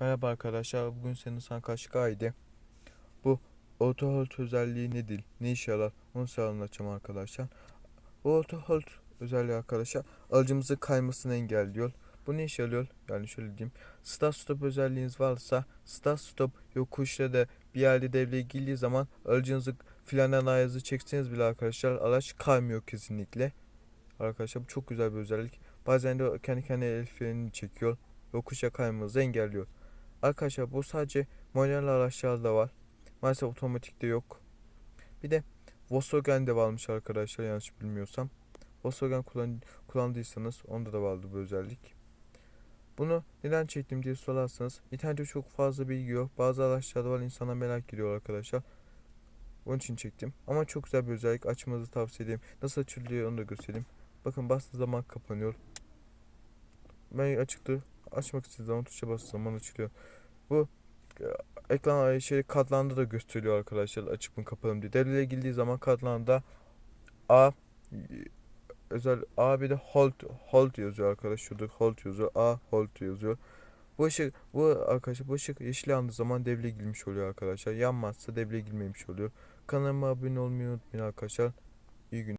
Merhaba arkadaşlar. Bugün senin sana karşı gaydi. Bu auto hold özelliği nedir? Ne işe yarar? Onu size anlatacağım arkadaşlar. Bu auto hold özelliği arkadaşlar alıcımızın kaymasını engelliyor. Bu ne işe yarıyor? Yani şöyle diyeyim. Start stop özelliğiniz varsa start stop yokuşta da bir yerde devreye girdiği zaman alıcınızı frenden ayazı çekseniz bile arkadaşlar araç kaymıyor kesinlikle. Arkadaşlar bu çok güzel bir özellik. Bazen de kendi kendine el frenini çekiyor. Yokuşa kaymanızı engelliyor. Arkadaşlar bu sadece manuel araçlarda var. Maalesef otomatikte yok. Bir de Volkswagen'de varmış arkadaşlar yanlış bilmiyorsam. Volkswagen kullan kullandıysanız onda da vardı bu özellik. Bunu neden çektim diye sorarsanız internette çok fazla bilgi yok. Bazı araçlarda var insana merak ediyor arkadaşlar. Onun için çektim. Ama çok güzel bir özellik. Açmanızı tavsiye ederim. Nasıl açılıyor onu da göstereyim. Bakın bastığı zaman kapanıyor. Ben açıktı. Açmak istediği zaman tuşa bastığı zaman açılıyor. Bu e, ekran şey katlanda da gösteriyor arkadaşlar açık mı kapalı mı diye. Devreye girdiği zaman katlanda A özel A bir de hold hold yazıyor arkadaş. Şurada hold yazıyor. A hold yazıyor. Bu ışık bu arkadaşlar bu ışık yeşil yandığı zaman devreye girmiş oluyor arkadaşlar. Yanmazsa devreye girmemiş oluyor. Kanalıma abone olmayı unutmayın arkadaşlar. İyi günler.